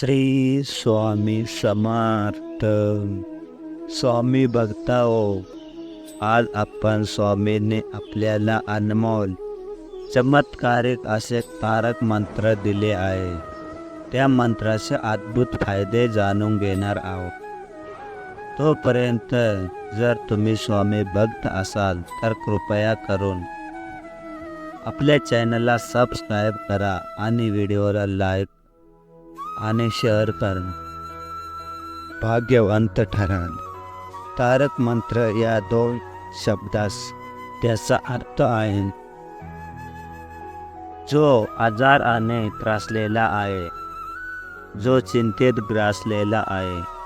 श्री स्वामी समर्थ. स्वामी भक्ताओ हो आज आपण स्वामींनी आपल्याला अनमोल चमत्कारिक असे तारक मंत्र दिले आहे. त्या मंत्राचे अद्भुत फायदे जाणून घेणार आहोत. तोपर्यंत जर तुम्ही स्वामी भक्त असाल तर कृपया करून आपल्या चॅनलला सबस्क्राईब करा आणि व्हिडिओला लाईक आणि शहर करा भाग्यवंत ठराल तारक मंत्र या दोन शब्दास त्याचा अर्थ आहे जो आजाराने त्रासलेला आहे जो चिंतेत ग्रासलेला आहे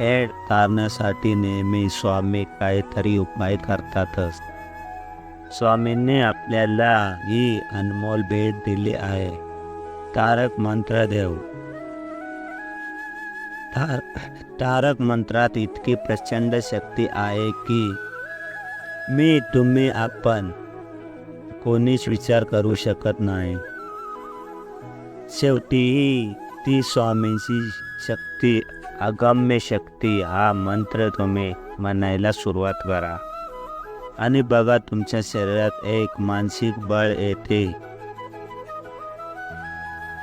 एड तारण्यासाठी नेहमी स्वामी काहीतरी उपाय करतातच। स्वामींनी आपल्याला ही अनमोल भेट दिली आहे। तारक मंत्र देव तार तारक मंत्रात इतकी प्रचंड शक्ती आहे की मी तुम्ही आपण कोणीच विचार करू शकत नाही. शेवटी ती स्वामींची शक्ती अगम्य शक्ती हा मंत्र तुम्ही म्हणायला सुरुवात करा. आणि बघा तुमच्या शरीरात एक मानसिक बळ येते.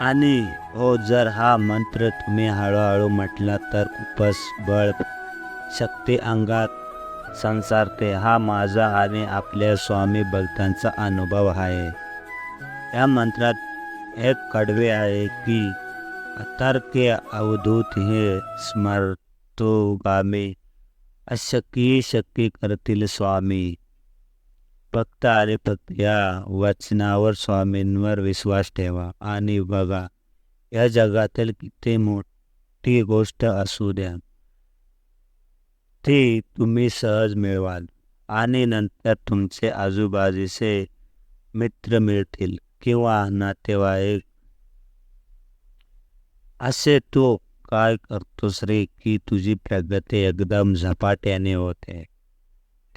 आणि हो जर हा मंत्र तुम्ही हळूहळू म्हटला तर खूपच बळ शक्ती अंगात संसारते. हा माझा आणि आपल्या स्वामी भक्तांचा अनुभव आहे. या मंत्रात एक कडवे आहे की अतार्क्य अवधूत हे स्मरतोगामी अशक्य शक्य करतील स्वामी. फक्त आणि फक्त या वचनावर स्वामींवर विश्वास ठेवा. आणि बघा या जगातील किती मोठी गोष्ट असू द्या ती तुम्ही सहज मिळवाल. आणि नंतर तुमचे आजूबाजूचे मित्र मिळतील किंवा नातेवाईक. असे तू काय करतोस रे की तुझी प्रगती एकदम झपाट्याने होते.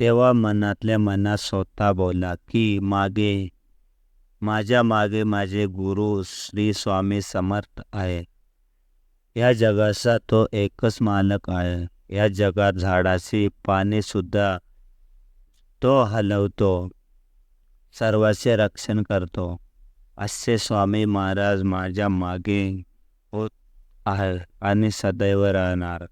तेव्हा मनातल्या मनात स्वतः बोला की मागे माझ्या मागे माझे गुरु श्री स्वामी समर्थ आहे. या जगाचा तो एकच मालक आहे. या जगात झाडाची पानेसुद्धा तो हलवतो सर्वाचे रक्षण करतो. असे स्वामी महाराज माझ्या मागे होत आहे आणि सदैव राहणार.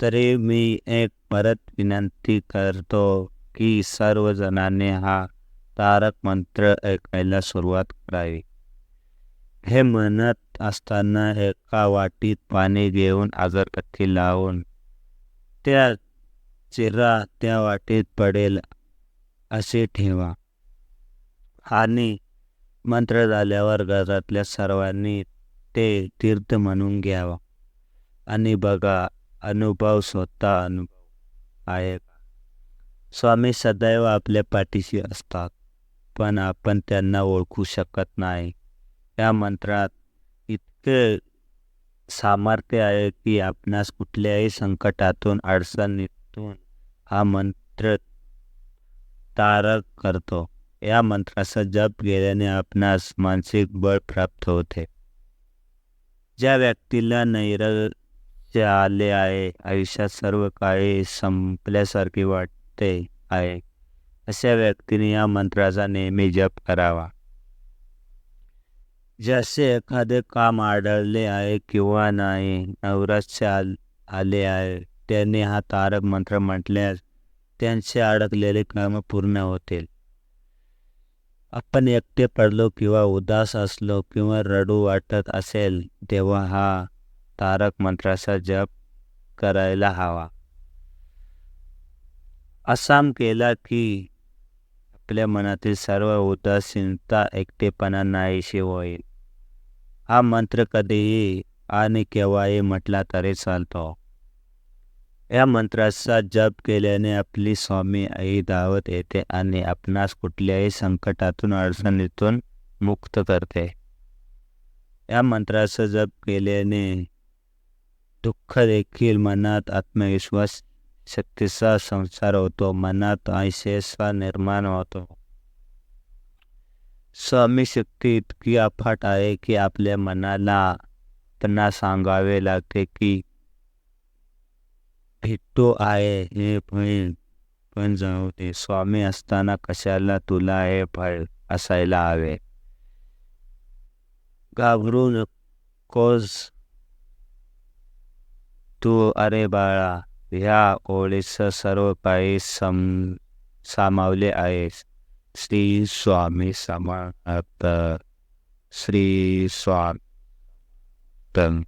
तरी मी एक परत विनंती करतो की सर्वजणांनी हा तारक मंत्र ऐकायला सुरुवात करावी. हे म्हणत असताना एका वाटीत पाणी घेऊन आजरकथी लावून त्या चिरा त्या वाटीत पडेल असे ठेवा. आणि मंत्र झाल्यावर घरातल्या सर्वांनी ते तीर्थ म्हणून घ्यावा. आणि बघा अनुभव स्वतः अनुभव आहे. स्वामी सदैव आपल्या पाठीशी असतात पण आपण त्यांना ओळखू शकत नाही. या मंत्रात इतके सामर्थ्य आहे की आपणास कुठल्याही संकटातून अडचणीतून हा मंत्र तारक करतो. या मंत्राचा जप केल्याने आपणास मानसिक बळ प्राप्त होते. ज्या व्यक्तीला जे आले आहे आयुष्यात सर्व काही संपल्यासारखे वाटते आहे. अशा व्यक्तीने या मंत्राचा नेहमी जप करावा. जसे एखादे काम आढळले आहे किंवा नाही नवराश्य आले आहे त्यांनी हा तारक मंत्र म्हटल्यास त्यांचे अडकलेले काम पूर्ण होतील. आपण एकटे पडलो किंवा उदास असलो किंवा रडू वाटत असेल तेव्हा हा तारक मंत्राचा जप करायला हवा. असाम केला की आपल्या मनातील सर्व उदासीनता एकटेपणा नाहीशी होईल. हा मंत्र कधीही आणि केव्हाही म्हटला तरी चालतो. या मंत्राचा जप केल्याने आपली स्वामी आई धावत येते आणि आपणास कुठल्याही संकटातून अडचणीतून मुक्त करते. या मंत्राचा जप केल्याने दुःख देखील मनात आत्मविश्वास शक्तीचा संसार होतो मनात ऐशेचा निर्माण होतो. स्वामी शक्ती इतकी अफाट आहे की आपल्या मनाला त्यांना सांगावे लागते की भेटतो आहे हे फळ पण जाऊ दे स्वामी असताना कशाला तुला हे फळ असायला हवे? घाबरू नकोस तू अरे बाळा ह्या ओळीस सर्व काही सम सामावले आहेस. श्री स्वामी समर्थ श्री स्वामी.